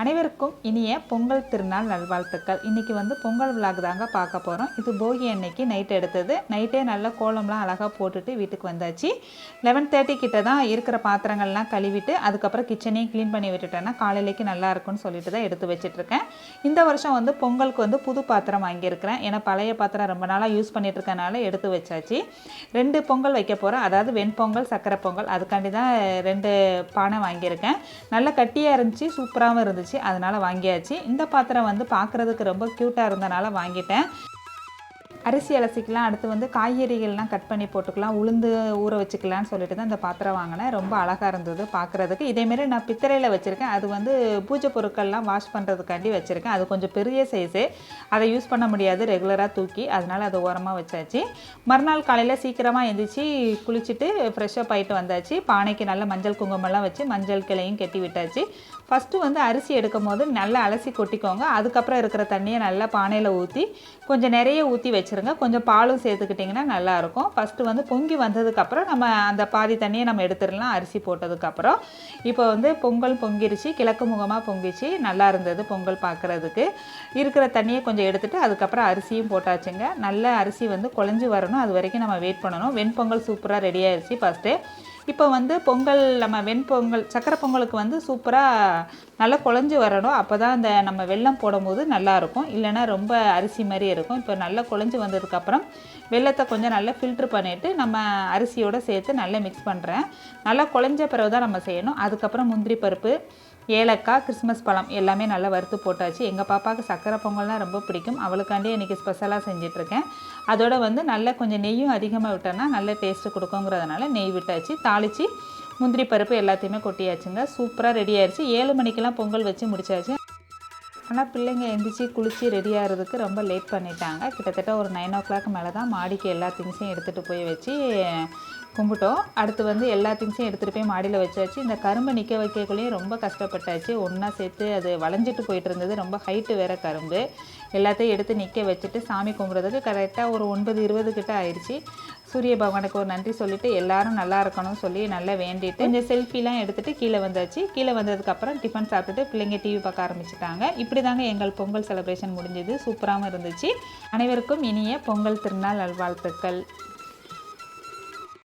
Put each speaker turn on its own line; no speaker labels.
அனைவருக்கும் இனிய பொங்கல் திருநாள் நல்வாழ்த்துக்கள். இன்றைக்கி வந்து பொங்கல் விழாக்கு தாங்க பார்க்க போகிறோம் இது போகி அன்னைக்கு நைட் எடுத்தது. நைட்டே நல்ல கோலம்லாம் அழகாக போட்டுட்டு வீட்டுக்கு வந்தாச்சு. லெவன் தேர்ட்டி கிட்ட தான் இருக்கிற பாத்திரங்கள்லாம் கழுவிட்டு அதுக்கப்புறம் கிச்சனையும் க்ளீன் பண்ணி விட்டுட்டேன்னா காலையிலேக்கு நல்லா இருக்கும்னு சொல்லிட்டு தான் எடுத்து வச்சிட்ருக்கேன். இந்த வருஷம் வந்து பொங்கலுக்கு வந்து புது பாத்திரம் வாங்கியிருக்கிறேன். ஏன்னா பழைய பாத்திரம் ரொம்ப நாளாக யூஸ் பண்ணிகிட்டு இருக்கனால எடுத்து வச்சாச்சு. ரெண்டு பொங்கல் வைக்க போகிறேன் அதாவது வெண்பொங்கல் சக்கரை பொங்கல். அதுக்காண்டி தான் ரெண்டு பானை வாங்கியிருக்கேன். நல்லா கட்டியாக இருந்துச்சு சூப்பராகவும் இருந்துச்சு. அதனால் வாங்கியாச்சு. இந்த பாத்திரம் வந்து பார்க்குறதுக்கு ரொம்ப க்யூட்டாக இருந்தனால வாங்கிட்டேன். அரிசி அலசிக்கலாம் அடுத்து வந்து காய்கறிகள்லாம் கட் பண்ணி போட்டுக்கலாம் உளுந்து ஊற வச்சுக்கலான்னு சொல்லிட்டு தான் இந்த பாத்திரம் வாங்கினேன். ரொம்ப அழகாக இருந்தது பார்க்குறதுக்கு இதேமாரி நான் பித்தளையில் வச்சுருக்கேன். அது வந்து பூஜை பொருட்கள்லாம் வாஷ் பண்ணுறதுக்காண்டி வச்சுருக்கேன். அது கொஞ்சம் பெரிய சைஸு அதை யூஸ் பண்ண முடியாது ரெகுலராக தூக்கி. அதனால் அதை ஓரமாக வச்சாச்சு. மறுநாள் காலையில் சீக்கிரமாக எழுந்திரிச்சு குளிச்சுட்டு ஃப்ரெஷ்ஷப் ஆகிட்டு வந்தாச்சு. பானைக்கு நல்ல மஞ்சள் குங்குமம்லாம் வச்சு மஞ்சள் கிளையும் கட்டி விட்டாச்சு. ஃபஸ்ட்டு வந்து அரிசி எடுக்கும் போது நல்லா அலசி கொட்டிக்கோங்க. அதுக்கப்புறம் இருக்கிற தண்ணியை நல்லா பானையில் ஊற்றி கொஞ்சம் நிறைய ஊற்றி வச்சுருங்க. கொஞ்சம் பாலும் சேர்த்துக்கிட்டிங்கன்னா நல்லாயிருக்கும் ஃபஸ்ட்டு வந்து பொங்கி வந்ததுக்கப்புறம் நம்ம அந்த பாதி தண்ணியை நம்ம எடுத்துடலாம் அரிசி போட்டதுக்கப்புறம். இப்போ வந்து பொங்கல் பொங்கிருச்சு கிழக்கு முகமாக பொங்கிச்சு. நல்லா இருந்தது பொங்கல் பார்க்குறதுக்கு இருக்கிற தண்ணியை கொஞ்சம் எடுத்துகிட்டு அதுக்கப்புறம் அரிசியும் போட்டாச்சுங்க. நல்ல அரிசி வந்து குழஞ்சி வரணும். அது வரைக்கும் நம்ம வெயிட் பண்ணணும். வெண்பொங்கல் சூப்பராக ரெடி ஆயிடுச்சு ஃபஸ்ட்டு இப்போ வந்து பொங்கல் நம்ம வெண்பொங்கல் சக்கரை பொங்கலுக்கு வந்து சூப்பராக நல்லா குழஞ்சி வரணும். அப்போ தான் அந்த நம்ம வெல்லம் போடும்போது நல்லாயிருக்கும் இல்லைன்னா ரொம்ப அரிசி மாதிரி இருக்கும். இப்போ நல்லா குழஞ்சி வந்ததுக்கப்புறம் வெள்ளத்தை கொஞ்சம் நல்லா ஃபில்ட்ரு பண்ணிவிட்டு நம்ம அரிசியோடு சேர்த்து நல்லா மிக்ஸ் பண்ணுறேன் நல்லா குழஞ்ச பிறகு தான் நம்ம செய்யணும். அதுக்கப்புறம் முந்திரி பருப்பு ஏலக்காய் கிறிஸ்மஸ் பழம் எல்லாமே நல்லா வறுத்து போட்டாச்சு. எங்கள் பாப்பாவுக்கு சக்கரை பொங்கல்னால் ரொம்ப பிடிக்கும். அவளுக்காண்டி இன்றைக்கி ஸ்பெஷலாக செஞ்சிட்ருக்கேன். அதோட வந்து நல்லா கொஞ்சம் நெய்யும் அதிகமாக விட்டோன்னா நல்ல டேஸ்ட்டு கொடுக்குங்கிறதுனால நெய் விட்டாச்சு. தாளித்து முந்திரி பருப்பு எல்லாத்தையுமே கொட்டியாச்சுங்க. சூப்பராக ரெடி ஆயிடுச்சு ஏழு மணிக்கெல்லாம் பொங்கல் வச்சு முடிச்சாச்சு. ஆனால் பிள்ளைங்க எந்திரிச்சு குளித்து ரெடி ஆகிறதுக்கு ரொம்ப லேட் பண்ணிட்டாங்க. கிட்டத்தட்ட ஒரு நைன் ஓ கிளாக் மேலே தான் மாடிக்கு எல்லா திங்ஸையும் எடுத்துகிட்டு போய் வச்சு கும்பிட்டோம். அடுத்து வந்து எல்லா திங்ஸையும் எடுத்துகிட்டு போய் மாடியில் வச்சாச்சு. இந்த கரும்பு நிற்க வைக்கக்குள்ளேயும் ரொம்ப கஷ்டப்பட்டாச்சு. ஒன்றா சேர்த்து அது வளைஞ்சிட்டு போயிட்டு இருந்தது. ரொம்ப ஹைட்டு வேற கரும்பு. எல்லாத்தையும் எடுத்து நிற்க வச்சுட்டு சாமி கும்பிட்றதுக்கு கரெக்டாக ஒரு ஒன்பது இருபது கிட்ட ஆயிடுச்சு சூரிய பகவானுக்கு ஒரு நன்றி சொல்லிட்டு எல்லாரும் நல்லா இருக்கணும்னு சொல்லி நல்லா வேண்டிட்டு கொஞ்சம் செல்ஃபிலாம் எடுத்துட்டு கீழே வந்தாச்சு. கீழே வந்ததுக்கப்புறம் டிஃபன் சாப்பிட்டுட்டு பிள்ளைங்க டிவி பார்க்க ஆரம்பிச்சிட்டாங்க. இப்படி தாங்க எங்கள் பொங்கல் செலிப்ரேஷன் முடிஞ்சது. சூப்பராகவும் இருந்துச்சு. அனைவருக்கும் இனிய பொங்கல் திருநாள் நல்வாழ்த்துக்கள்.